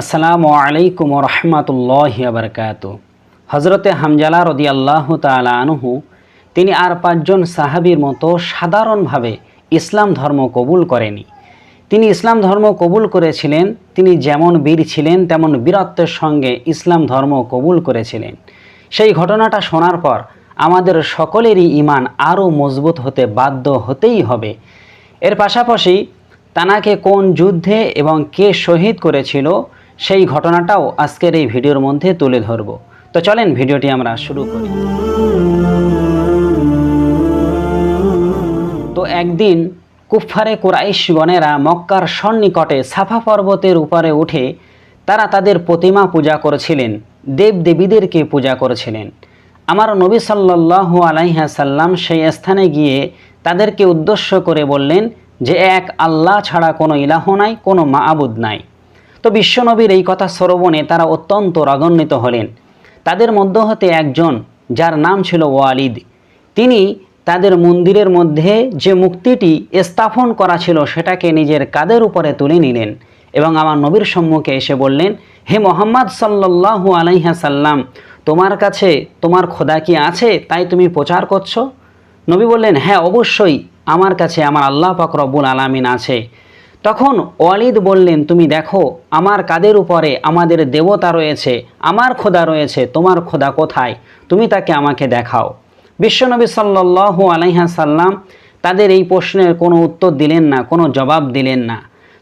আসসালামু আলাইকুম রহমতুল্লাহ বরকাত হজরতে হামজালা রদি আল্লাহ আনহু, তিনি আর পাঁচজন সাহাবির মতো সাধারণভাবে ইসলাম ধর্ম কবুল করেনি। তিনি ইসলাম ধর্ম কবুল করেছিলেন, তিনি যেমন বীর ছিলেন, তেমন বীরত্বের সঙ্গে ইসলাম ধর্ম কবুল করেছিলেন। সেই ঘটনাটা শোনার পর আমাদের সকলেরই ইমান আরও মজবুত হতে বাধ্য হতেই হবে। এর পাশাপাশি তানাকে কোন যুদ্ধে এবং কে শহীদ করেছিল সেই ঘটনাটাও আজকের এই ভিডিওর মধ্যে তুলে ধরব। তো চলেন ভিডিওটি আমরা শুরু করি। তো একদিন কুফফারে কুরাইশগণেরা মক্কার সন্নিকটে সাফা পর্বতের উপরে উঠে তারা তাদের প্রতিমা পূজা করেছিলেন দেব দেবীদেরকে পূজা করেছিলেন। আমার নবী সাল্লাল্লাহু আলাইহা সাল্লাম সেই স্থানে গিয়ে তাদেরকে উদ্দেশ্য করে বললেন যে, এক আল্লাহ ছাড়া কোনো ইলাহ নাই, কোনো মাআবুদ নাই। তো বিশ্বনবীর এই কথা শ্রবণে তারা অত্যন্ত রাগান্বিত হলেন। তাদের মধ্য হতে একজন, যার নাম ছিল ওয়ালিদ। তিনি তাদের মন্দিরের মধ্যে যে মুক্তিটি স্থাপন করা ছিল, সেটাকে নিজের কাদের উপরে তুলে নিলেন এবং আমার নবীর সম্মুখে এসে বললেন, হে মোহাম্মদ সাল্লাল্লাহু আলাইহা সাল্লাম, তোমার কাছে তোমার খোদা কি আছে, তাই তুমি প্রচার করছ? নবী বললেন হ্যাঁ অবশ্যই, আমার কাছে আমার আল্লাহ পাক রব্বুল আলামিন আছে। তখন ওয়ালিদ বললেন, তুমি দেখো, আমার কাদের উপরে আমাদের দেবতা রয়েছে, আমার খোদা রয়েছে, তোমার খোদা কোথায়? তুমি তাকে আমাকে দেখাও। বিশ্বনবী সাল্লাল্লাহু আলাইহা সাল্লাম তাদের এই প্রশ্নের কোনো উত্তর দিলেন না, কোনো জবাব দিলেন না।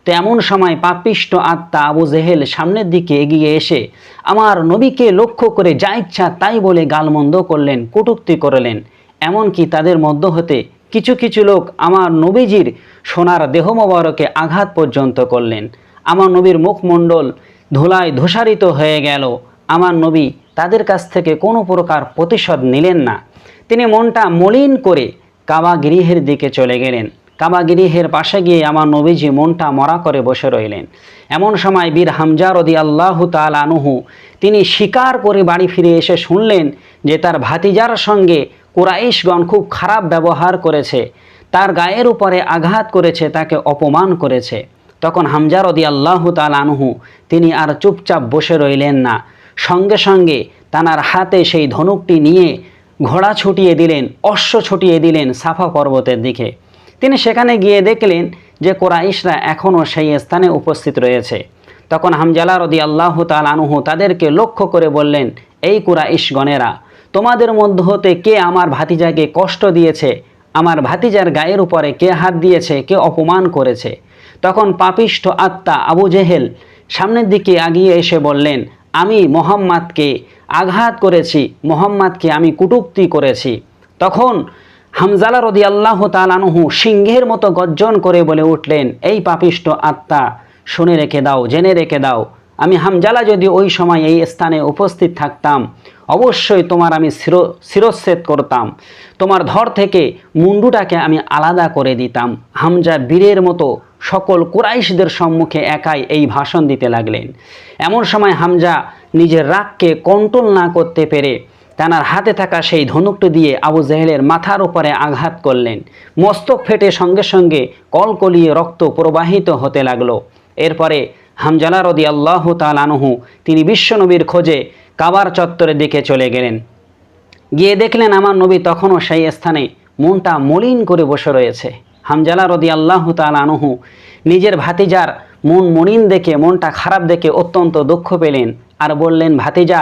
তো এমন সময় পাপিষ্ট আত্মা আবু জেহেল সামনের দিকে এগিয়ে এসে আমার নবীকে লক্ষ্য করে যা ইচ্ছা তাই বলে গালমন্দ করলেন, কটুক্তি করলেন। এমনকি তাদের মধ্য হতে কিছু কিছু লোক আমার নবীজির সোনার দেহ মোবারকে আঘাত পর্যন্ত করলেন। আমার নবীর মুখমণ্ডল ধুলায় ধূসারিত হয়ে গেল। আমার নবী তাদের কাছ থেকে কোনো প্রকার প্রতিশোধ নিলেন না। তিনি মনটা মলিন করে কাবা গৃহের দিকে চলে গেলেন। কাবা গৃহের পাশে গিয়ে আমার নবীজি মনটা মরা করে বসে রইলেন। এমন সময় বীর হামজা রদি আল্লাহ তাল আনুহু তিনি স্বীকার করে বাড়ি ফিরে এসে শুনলেন যে তার ভাতিজার সঙ্গে কুরাইশগণ খুব খারাপ ব্যবহার করেছে। তার গায়ের উপরে আঘাত করেছে, তাকে অপমান করেছে। তখন হামজা রদি আল্লাহ তাল আনহু, তিনি আর চুপচাপ বসে রইলেন না। সঙ্গে সঙ্গে তানার হাতে সেই ধনুকটি নিয়ে ঘোড়া ছুটিয়ে দিলেন, অশ্ব ছুটিয়ে দিলেন সাফা পর্বতের দিকে। তিনি সেখানে গিয়ে দেখলেন যে কোরাইশরা এখনও সেই স্থানে উপস্থিত রয়েছে। তখন হামজালা রদি আল্লাহ তাল আনহু তাদেরকে লক্ষ্য করে বললেন, এই কুরাইশগণেরা, তোমাদের মধ্য হতে কে আমার ভাতিজাকে কষ্ট দিয়েছে? আমার ভাতিজার গায়ের উপরে কে হাত দিয়েছে, কে অপমান করেছে? তখন পাপিষ্ঠ আত্মা আবু জেহেল সামনের দিকে আগিয়ে এসে বললেন, আমি মোহাম্মদকে আঘাত করেছি, মোহাম্মদকে আমি কুটুক্তি করেছি। তখন হামজালা রদি আল্লাহ তালানহু সিংহের মতো গর্জন করে বলে উঠলেন, এই পাপিষ্ট আত্মা, শুনে রেখে দাও, জেনে রেখে দাও। আমি হামজালা যদি ওই সময় এই স্থানে উপস্থিত থাকতাম অবশ্যই তোমার আমি শির শিরচ্ছেদ করতাম। তোমার ধর থেকে মুন্ডুটাকে আমি আলাদা করে দিতাম। হামজা বীরের মতো সকল কুরাইশদের সম্মুখে একাই এই ভাষণ দিতে লাগলেন। এমন সময় হামজা নিজের রাগকে কন্ট্রোল না করতে পেরে তানার হাতে থাকা সেই ধনুকটি দিয়ে আবু জেহেলের মাথার উপরে আঘাত করলেন। মস্তক ফেটে সঙ্গে সঙ্গে কলকলিয়ে রক্ত প্রবাহিত হতে লাগল। এরপরে হামজালা রদি আল্লাহ তালানহু তিনি বিশ্বনবীর খোঁজে কাবার চত্বরের দিকে চলে গেলেন। গিয়ে দেখলেন আমার নবী তখনও সেই স্থানে মনটা মলিন করে বসে রয়েছে। হামজালা রদি আল্লাহ তালানহু নিজের ভাতিজার মন মলিন দেখে, মনটা খারাপ দেখে অত্যন্ত দুঃখ পেলেন আর বললেন, ভাতিজা,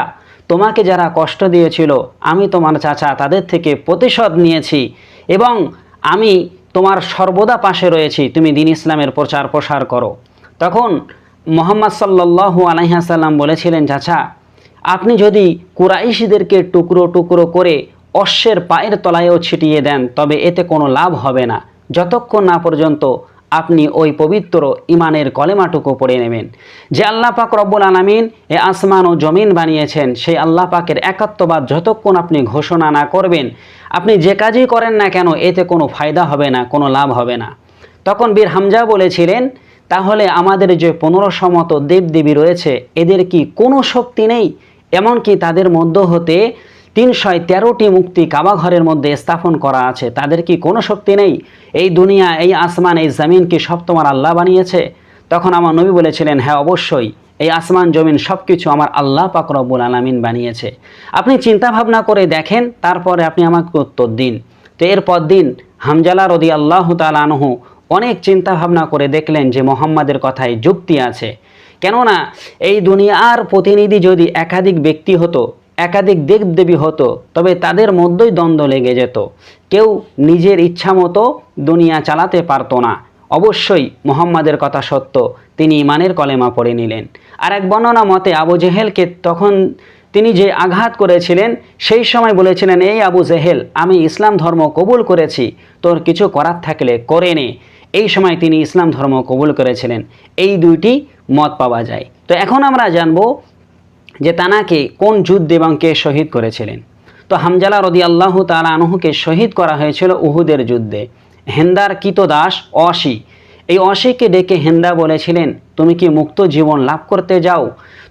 তোমাকে যারা কষ্ট দিয়েছিল, আমি তোমার চাচা তাদের থেকে প্রতিশোধ নিয়েছি এবং আমি তোমার সর্বদা পাশে রয়েছি। তুমি দিন ইসলামের প্রচার প্রসার করো। তখন মোহাম্মদ সাল্লাল্লাহু আলাইহাসাল্লাম বলেছিলেন, চাচা, আপনি যদি কুরাইশিদেরকে টুকরো টুকরো করে অশ্বের পায়ের তলায়ও ছিটিয়ে দেন, তবে এতে কোনো লাভ হবে না। যতক্ষণ না পর্যন্ত আপনি ওই পবিত্র ইমানের কলেমাটুকু পড়ে নেবেন। যে আল্লাহ পাক রব্বুল আলমিন এ আসমান ও জমিন বানিয়েছেন, সেই আল্লাহ পাকের একাত্মবাদ যতক্ষণ আপনি ঘোষণা না করবেন, আপনি যে কাজই করেন না কেন, এতে কোনো ফায়দা হবে না, কোনো লাভ হবে না। তখন বীর হামজা বলেছিলেন তাহলে আমাদের যে পনেরোশো মতো দেবদেবী রয়েছে, এদের কি কোনো শক্তি নেই? এমনকি তাদের মধ্য হতে তিনশয় তেরোটি মুক্তি কাবা ঘরের মধ্যে স্থাপন করা আছে, তাদের কি কোনো শক্তি নেই? এই দুনিয়া, এই আসমান, এই জমিন কি সব তোমার আল্লাহ বানিয়েছে? তখন আমার নবী বলেছিলেন হ্যাঁ অবশ্যই, এই আসমান, জমিন সব কিছু আমার আল্লাহ পাক রব্বুল আলামিন বানিয়েছে। আপনি চিন্তা ভাবনা করে দেখেন, তারপরে আপনি আমাকে উত্তর দিন। তো এরপর দিন, হামজালা রদি আল্লাহ তালানহু অনেক চিন্তা ভাবনা করে দেখলেন যে মোহাম্মদের কথায় যুক্তি আছে। কেননা এই দুনিয়ার প্রতিনিধি যদি একাধিক ব্যক্তি হতো, একাধিক দেবদেবী হতো, তবে তাদের মধ্যেই দ্বন্দ্ব লেগে যেত। কেউ নিজের ইচ্ছা মতো দুনিয়া চালাতে পারতো না। অবশ্যই মোহাম্মদের কথা সত্য, তিনি ইমানের কলেমা পড়ে নিলেন। আর এক বর্ণনা মতে আবু জেহেলকে তখন তিনি যে আঘাত করেছিলেন, সেই সময় বলেছিলেন, এই আবু জেহেল, আমি ইসলাম ধর্ম কবুল করেছি, তোর কিছু করার থাকলে করে নে। এই সময় তিনি ইসলাম ধর্ম কবুল করেছিলেন। এই দুইটি মত পাওয়া যায়। তো এখন আমরা জানব যে তানাকে কোন যুদ্ধ এবং কে শহীদ করেছিলেন। তো হামজালা রদি আল্লাহ তালা আনহুকে শহীদ করা হয়েছিল উহুদের যুদ্ধে। হেন্দার কিত দাস অসি এই অসিকে ডেকে হেন্দা বলেছিলেন, তুমি কি মুক্ত জীবন লাভ করতে যাও?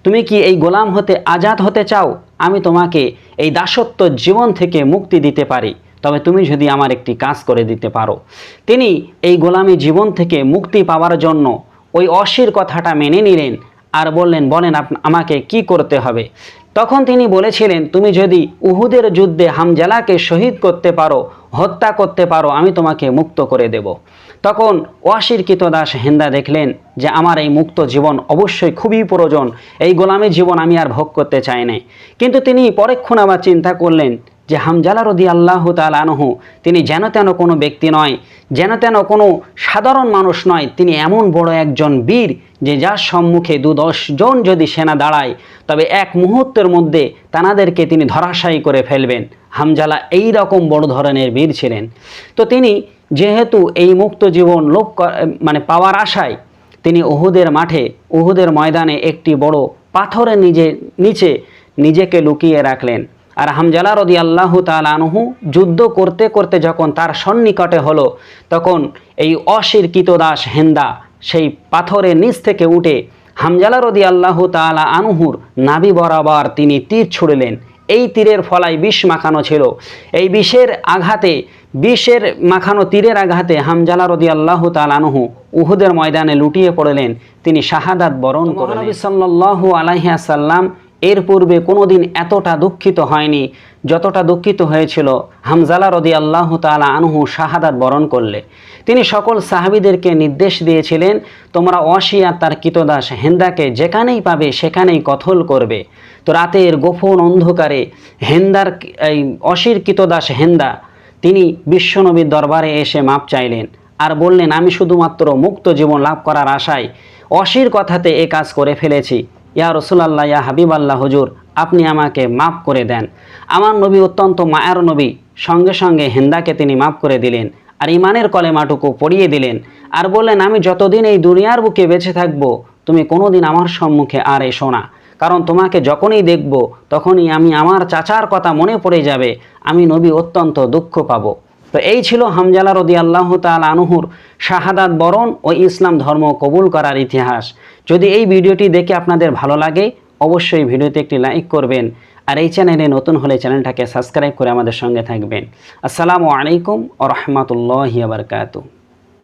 তুমি কি এই গোলাম হতে আজাদ হতে চাও? আমি তোমাকে এই দাসত্ব জীবন থেকে মুক্তি দিতে পারি। তবে তুমি যদি আমার একটি কাজ করে দিতে পারো। তিনি এই গোলামী জীবন থেকে মুক্তি পাওয়ার জন্য ওই অসির কথাটা মেনে নিলেন আর বললেন, বলেন আমাকে কি করতে হবে? তখন তিনি বলেছিলেন, তুমি যদি উহুদের যুদ্ধে হামজালাকে শহীদ করতে পারো, হত্যা করতে পারো, আমি তোমাকে মুক্ত করে দেব। তখন ওয়াসির দাস হেন্দা দেখলেন যে আমার এই মুক্ত জীবন অবশ্যই খুবই প্রয়োজন, এই গোলামী জীবন আমি আর ভোগ করতে চাই না কিন্তু তিনি পরেক্ষণ আবার চিন্তা করলেন যে হামজালা রদি আল্লাহ তালানহু তিনি যেন তেন কোনো ব্যক্তি নয়, যেন তেন কোনো সাধারণ মানুষ নয়, তিনি এমন বড় একজন বীর যে যার সম্মুখে দু জন যদি সেনা দাঁড়ায়, তবে এক মুহূর্তের মধ্যে তানাদেরকে তিনি ধরাশায়ী করে ফেলবেন। হামজালা এই রকম বড় ধরনের বীর ছিলেন। তো তিনি যেহেতু এই মুক্ত জীবন লোক মানে পাওয়ার আশায়, তিনি উহুদের মাঠে, উহুদের ময়দানে একটি বড় পাথরের নিজে, নিচে নিজেকে লুকিয়ে রাখলেন। আর হামজালা রদি আল্লাহ তালানহু যুদ্ধ করতে করতে যখন তার সন্নিকটে হলো, তখন এই অশির দাস হেন্দা সেই পাথরের নিচ থেকে উঠে হামজালা রদি আল্লাহ তালা আনহুর নাবি বরাবর তিনি তীর ছুড়লেন। এই তীরের ফলায় বিষ মাখানো ছিল। এই বিষের আঘাতে, বিষের মাখানো তীরের আঘাতে হামজালা রদি আল্লাহ তালানহু উহুদের ময়দানে লুটিয়ে পড়লেন। তিনি শাহাদাত বরণ করলেন। নবী সাল্লাল্লাহু আলাইহি সাল্লাম এর পূর্বে কোনোদিন এতটা দুঃখিত হয়নি, যতটা দুঃখিত হয়েছিল, হামজালা রদি আল্লাহ তালা আনহু শাহাদাত বরণ করলে। তিনি সকল সাহাবিদেরকে নির্দেশ দিয়েছিলেন, তোমরা অসিয়া তার কিতদাস, হেন্দাকে যেখানেই পাবে, সেখানেই কথল করবে। তো রাতের গোপন অন্ধকারে হেন্দার, এই অসির কিতদাস হেন্দা, তিনি বিশ্বনবীর দরবারে এসে মাপ চাইলেন আর বললেন, আমি শুধুমাত্র মুক্ত জীবন লাভ করার আশায় অসির কথাতে এ কাজ করে ফেলেছি। ইয়া রসুলাল্লাহ, ইয়া হাবিব আল্লাহ হুজুর, আপনি আমাকে মাফ করে দেন। আমার নবী অত্যন্ত মায়ার নবী, সঙ্গে সঙ্গে হেন্দাকে তিনি মাফ করে দিলেন আর ইমানের কলেমাটুকু পড়িয়ে দিলেন আর বললেন, আমি যতদিন এই দুনিয়ার বুকে বেঁচে থাকব, তুমি কোনোদিন আমার সম্মুখে আর এসো না। কারণ তোমাকে যখনই দেখব, তখনই আমি আমার চাচার কথা মনে পড়ে যাবে, আমি নবী অত্যন্ত দুঃখ পাবো। তো এই ছিল হামজালা রদি আল্লাহ তাল আনহুর শাহাদাত বরণ ও ইসলাম ধর্ম কবুল করার ইতিহাস। যদি এই ভিডিওটি দেখে আপনাদের ভালো লাগে, অবশ্যই ভিডিওতে একটি লাইক করবেন। আর এই চ্যানেলে নতুন হলে চ্যানেলটাকে সাবস্ক্রাইব করে আমাদের সঙ্গে থাকবেন। আসসালামু আলাইকুম ও রহমতুল্লাহ বারকাতু